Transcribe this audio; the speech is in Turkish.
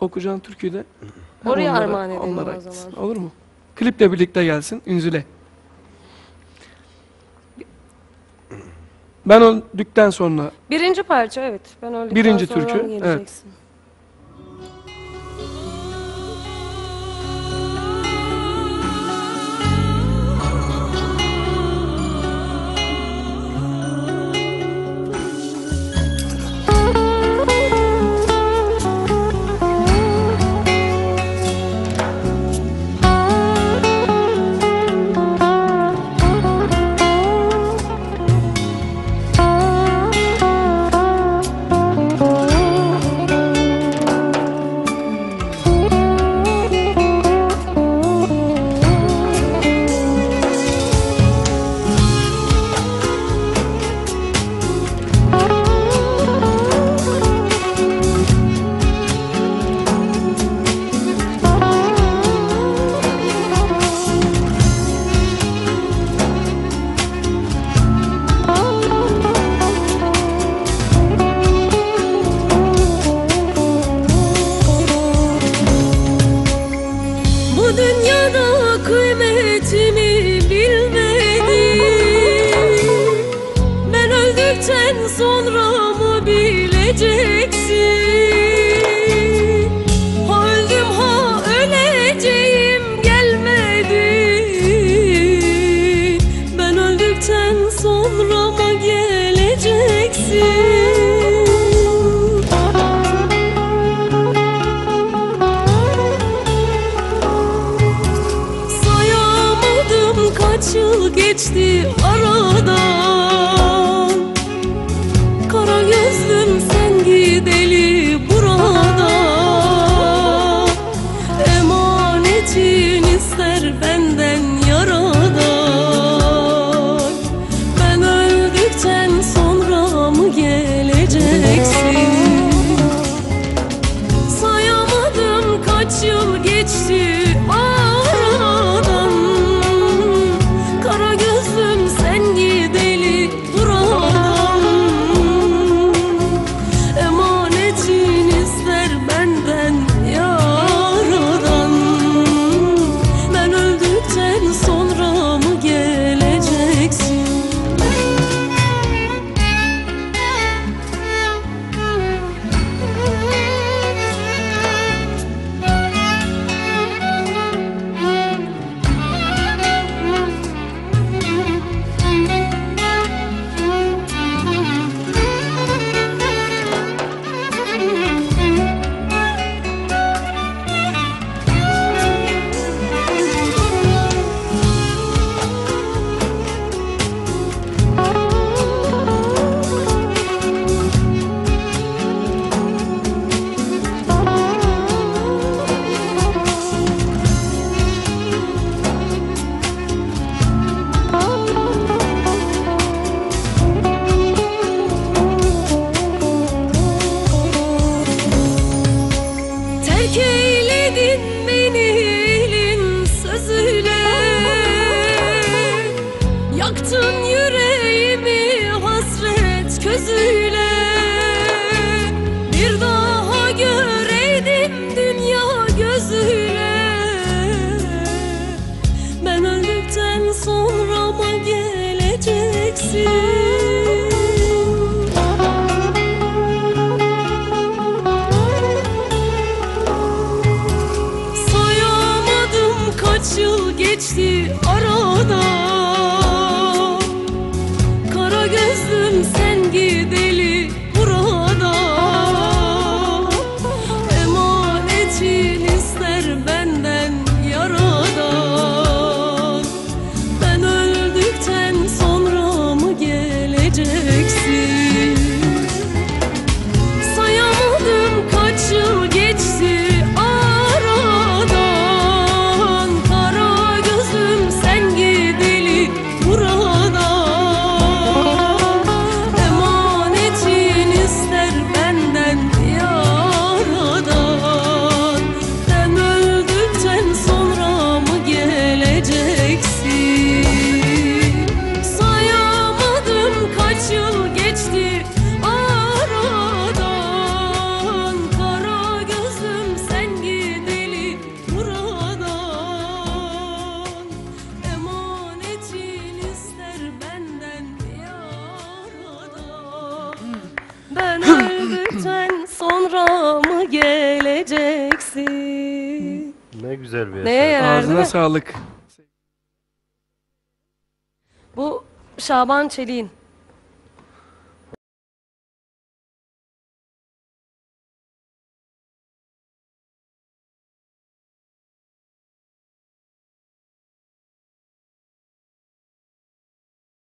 okuyacağın türküyü de Oraya armağan edelim onlara o zaman. gitsin. Olur mu? Kliple birlikte gelsin Ünzüle. Ben öldükten sonra Birinci parça evet. Ben öldükten Birinci sonra türkü, evet. geleceksin? Öldükten sonra mı bileceksin. Öldüm ha öleceğim gelmedi. Ben öldükten sonra mı geleceksin. Sayamadım kaç yıl geçti aradan geçti Ben öldükten sonra mı geleceksin? Ne güzel bir eser. Neye yarar değil Ağzına sağlık. Bu Şaban Çelik'in